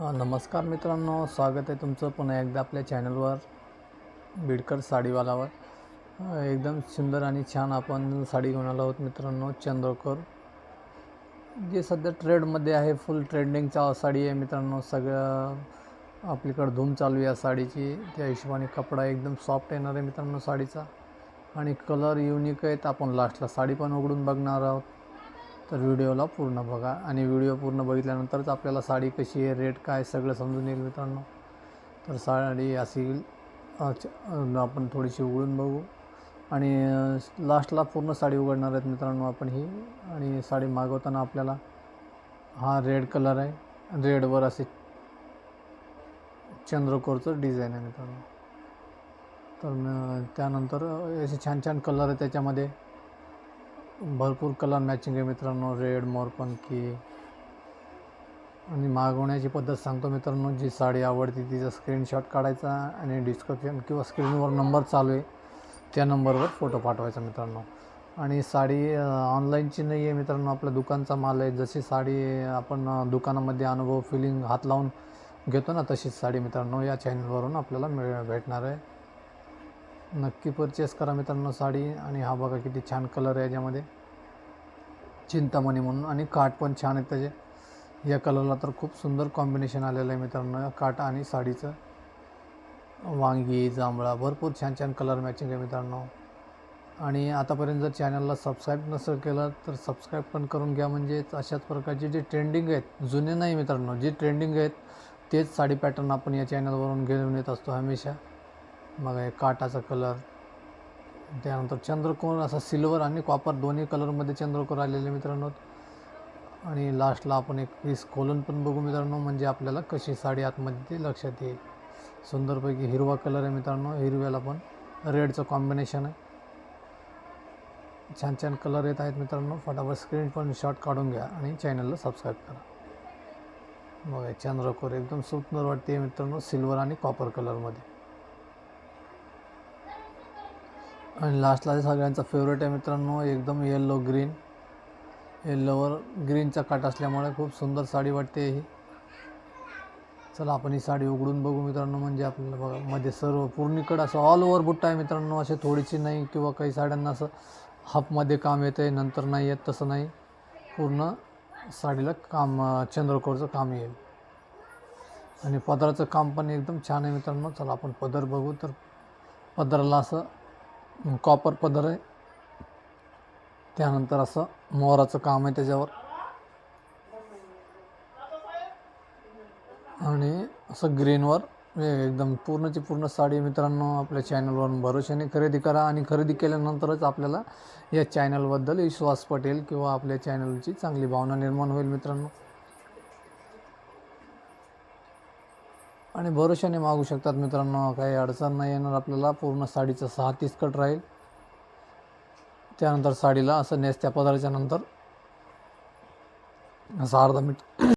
नमस्कार मित्रांनो स्वागत आहे तुमचं पुन्हा एकदा आपल्या चॅनलवर बिडकर साडीवालावर. एकदम सुंदर आणि छान आपण साडी घेऊन आलो आहोत मित्रांनो चंद्रकोर. जे सध्या ट्रेडमध्ये आहे फुल ट्रेंडिंगचा साडी आहे मित्रांनो सगळं आपल्याकडं धूम चालू आहे या साडीची. त्या हिशोबाने कपडा एकदम सॉफ्ट येणार आहे मित्रांनो साडीचा. आणि कलर युनिक आहेत आपण लास्टला साडी पण उघडून बघणार आहोत. तर व्हिडिओला पूर्ण बघा आणि व्हिडिओ पूर्ण बघितल्यानंतरच आपल्याला साडी कशी आहे रेट काय सगळं समजून येईल मित्रांनो. तर साडी अशी आपण थोडीशी उघडून बघू. आणि लास्टला पूर्ण साडी उघडणार आहेत मित्रांनो आपण ही. आणि साडी मागवताना आपल्याला हा रेड कलर आहे. रेडवर असे चंद्रकोरचं डिझाईन आहे मित्रांनो. तर त्यानंतर असे छान छान कलर आहे त्याच्यामध्ये. भरपूर कलर मॅचिंग आहे मित्रांनो. रेड मोरपंखी. आणि मागवण्याची पद्धत सांगतो मित्रांनो जी साडी आवडती तिचा स्क्रीनशॉट काढायचा आणि डिस्क्रिप्शन किंवा स्क्रीनवर नंबर चालू आहे त्या नंबरवर फोटो पाठवायचा मित्रांनो. आणि साडी ऑनलाईनची नाही आहे मित्रांनो आपल्या दुकानचा माल आहे. जशी साडी आपण दुकानामध्ये अनुभव फिलिंग हात लावून घेतो ना तशीच साडी मित्रांनो या चॅनलवरून आपल्याला मिळ भेटणार आहे. नक्की परचेस करा मित्रांनो साडी. आणि हा बघा किती छान कलर आहे याच्यामध्ये. चिंतामणी म्हणून. आणि काठ पण छान आहेत त्याचे. या कलरला तर खूप सुंदर कॉम्बिनेशन आलेलं आहे मित्रांनो. काट काठ आणि साडीचं. वांगी जांभळा भरपूर छान छान कलर मॅचिंग आहे मित्रांनो. आणि आतापर्यंत जर चॅनलला सबस्क्राईब नसेल केलं तर सबस्क्राईब पण करून घ्या. म्हणजेच अशाच प्रकारचे जे ट्रेंडिंग आहेत जुने नाही मित्रांनो. जे ट्रेंडिंग आहेत तेच साडी पॅटर्न आपण या चॅनलवरून घेऊन येत असतो हमेशा. मग हे काटाचा कलर त्यानंतर चंद्रकोर असा सिल्वर आणि कॉपर दोन्ही कलरमध्ये चंद्रकोर आलेले मित्रांनो. आणि लास्टला आपण एक पीस खोलून पण बघू मित्रांनो म्हणजे आपल्याला कशी साडी आतमध्ये ती लक्षात येईल. सुंदरपैकी हिरवा कलर आहे मित्रांनो हिरव्याला पण रेडचं कॉम्बिनेशन आहे. छान छान कलर येत आहेत मित्रांनो फटाफट स्क्रीन पण शॉट काढून घ्या आणि चॅनलला सबस्क्राईब करा. मग चंद्रकोर एकदम सुंदर वाटते मित्रांनो सिल्वर आणि कॉपर कलरमध्ये आणि लास्टला सगळ्यांचा फेवरेट आहे मित्रांनो एकदम येल्लो ग्रीन येल्लोवर ग्रीनचा काट असल्यामुळे खूप सुंदर साडी वाटते ही. चला आपण ही साडी उघडून बघू मित्रांनो. म्हणजे आपल्याला बघा मध्ये सर्व पूर्णीकडं असं ऑल ओव्हर बुट्टा आहे मित्रांनो. असे थोडीशी नाही किंवा काही साड्यांना असं हाफमध्ये काम येतं आहे नंतर नाही येत तसं नाही. पूर्ण साडीला काम चंद्रकोरचं काम येईल. आणि पदराचं काम पण एकदम छान आहे मित्रांनो. चला आपण पदर बघू. तर पदराला असं कॉपर पदर आहे. त्यानंतर असं मोहराचं काम आहे त्याच्यावर. आणि असं ग्रीनवर एकदम पूर्णची पूर्ण साडी मित्रांनो आपल्या चॅनलवरून भरोशाने खरेदी करा आणि खरेदी केल्यानंतरच आपल्याला या चॅनलबद्दल विश्वास पटेल किंवा आपल्या चॅनलची चांगली भावना निर्माण होईल मित्रांनो. आणि भरोशाने मागू शकतात मित्रांनो. काही अडचण नाही येणार आपल्याला. पूर्ण साडीचं सहा तीस कट राहील. त्यानंतर साडीला असं नेसत्या पदार्थाच्या नंतर. असं अर्धा मीठ